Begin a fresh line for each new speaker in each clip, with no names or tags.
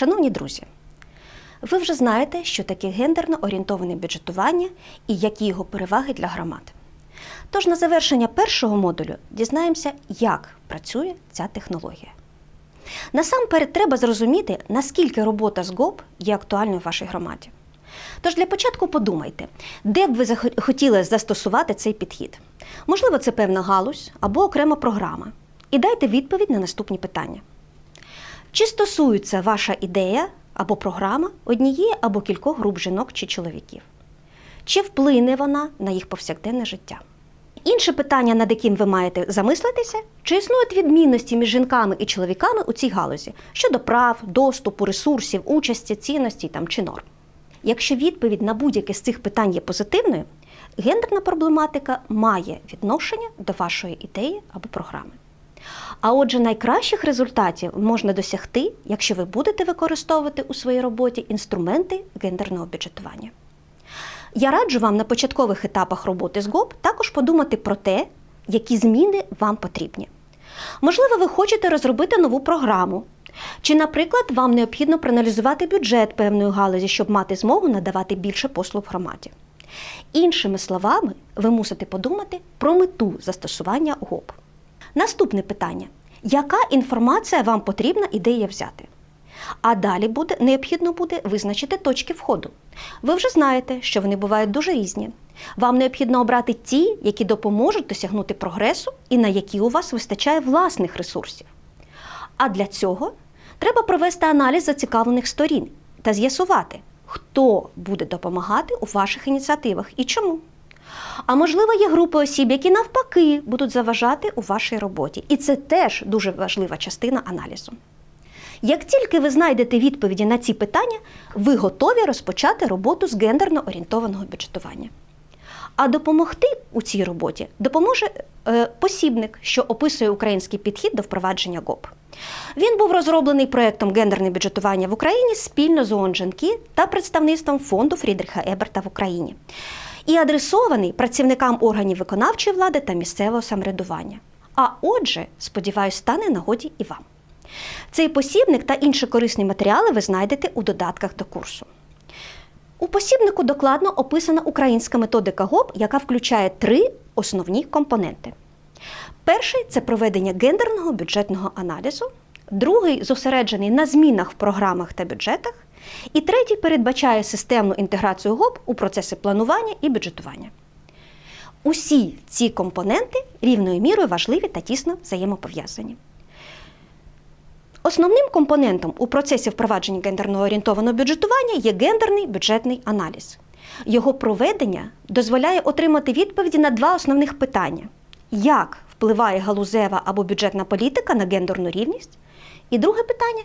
Шановні друзі, ви вже знаєте, що таке гендерно орієнтоване бюджетування і які його переваги для громад. Тож на завершення першого модулю дізнаємося, як працює ця технологія. Насамперед треба зрозуміти, наскільки робота з ГОП є актуальною в вашій громаді. Тож для початку подумайте, де б ви хотіли застосувати цей підхід. Можливо, це певна галузь або окрема програма. І дайте відповідь на наступні питання. Чи стосується ваша ідея або програма однієї або кількох груп жінок чи чоловіків? Чи вплине вона на їх повсякденне життя? Інше питання, над яким ви маєте замислитися, чи існують відмінності між жінками і чоловіками у цій галузі щодо прав, доступу, ресурсів, участі, цінностей там, чи норм? Якщо відповідь на будь-яке з цих питань є позитивною, гендерна проблематика має відношення до вашої ідеї або програми. А отже, найкращих результатів можна досягти, якщо ви будете використовувати у своїй роботі інструменти гендерного бюджетування. Я раджу вам на початкових етапах роботи з ГОП також подумати про те, які зміни вам потрібні. Можливо, ви хочете розробити нову програму, чи, наприклад, вам необхідно проаналізувати бюджет певної галузі, щоб мати змогу надавати більше послуг громаді. Іншими словами, ви мусите подумати про мету застосування ГОП. Наступне питання: яка інформація вам потрібна ідея взяти? А далі буде необхідно буде визначити точки входу. Ви вже знаєте, що вони бувають дуже різні. Вам необхідно обрати ті, які допоможуть досягнути прогресу і на які у вас вистачає власних ресурсів. А для цього треба провести аналіз зацікавлених сторін та з'ясувати, хто буде допомагати у ваших ініціативах і чому. А можливо, є групи осіб, які навпаки будуть заважати у вашій роботі. І це теж дуже важлива частина аналізу. Як тільки ви знайдете відповіді на ці питання, ви готові розпочати роботу з гендерно орієнтованого бюджетування. А допомогти у цій роботі допоможе е, посібник, що описує український підхід до впровадження ГОП. Він був розроблений проєктом гендерне бюджетування в Україні спільно з ООН «Жінки» та представництвом фонду Фрідріха Еберта в Україні і адресований працівникам органів виконавчої влади та місцевого самоврядування. А отже, сподіваюсь, стане нагоді і вам. Цей посібник та інші корисні матеріали ви знайдете у додатках до курсу. У посібнику докладно описана українська методика ГОП, яка включає три основні компоненти. Перший це проведення гендерного бюджетного аналізу, другий зосереджений на змінах в програмах та бюджетах, і третій передбачає системну інтеграцію ГОП у процеси планування і бюджетування. Усі ці компоненти рівною мірою важливі та тісно взаємопов'язані. Основним компонентом у процесі впровадження гендерно орієнтованого бюджетування є гендерний бюджетний аналіз. Його проведення дозволяє отримати відповіді на два основних питання: як впливає галузева або бюджетна політика на гендерну рівність? І друге питання: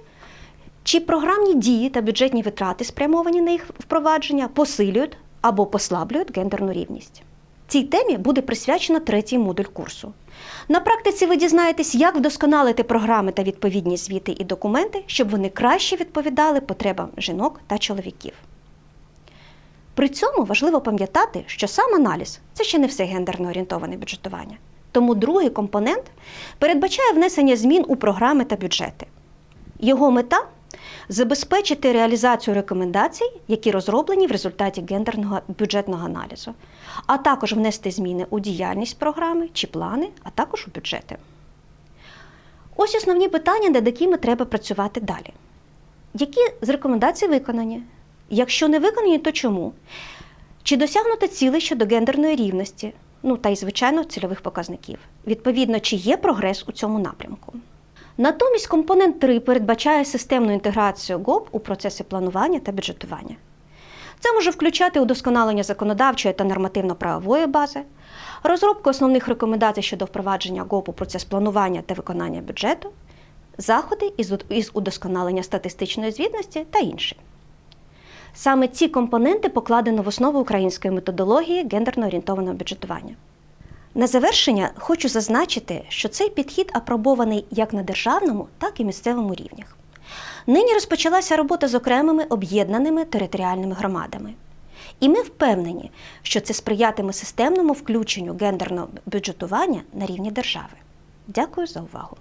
чи програмні дії та бюджетні витрати, спрямовані на їх впровадження, посилюють або послаблюють гендерну рівність? Цій темі буде присвячено третій модуль курсу. На практиці ви дізнаєтесь, як вдосконалити програми та відповідні звіти і документи, щоб вони краще відповідали потребам жінок та чоловіків. При цьому важливо пам'ятати, що сам аналіз це ще не все гендерно орієнтоване бюджетування. Тому другий компонент передбачає внесення змін у програми та бюджети. Його мета забезпечити реалізацію рекомендацій, які розроблені в результаті гендерного бюджетного аналізу, а також внести зміни у діяльність програми чи плани, а також у бюджети. Ось основні питання, над якими треба працювати далі. Які з рекомендацій виконані? Якщо не виконані, то чому? Чи досягнуто цілей щодо гендерної рівності? Ну та й, звичайно, цільових показників. Відповідно, чи є прогрес у цьому напрямку? Натомість компонент 3 передбачає системну інтеграцію ГОП у процеси планування та бюджетування. Це може включати удосконалення законодавчої та нормативно-правової бази, розробку основних рекомендацій щодо впровадження ГОП у процес планування та виконання бюджету, заходи із удосконалення статистичної звітності та інші. Саме ці компоненти покладено в основу української методології гендерно орієнтованого бюджетування. На завершення хочу зазначити, що цей підхід апробований як на державному, так і місцевому рівнях. Нині розпочалася робота з окремими об'єднаними територіальними громадами. І ми впевнені, що це сприятиме системному включенню гендерного бюджетування на рівні держави. Дякую за увагу!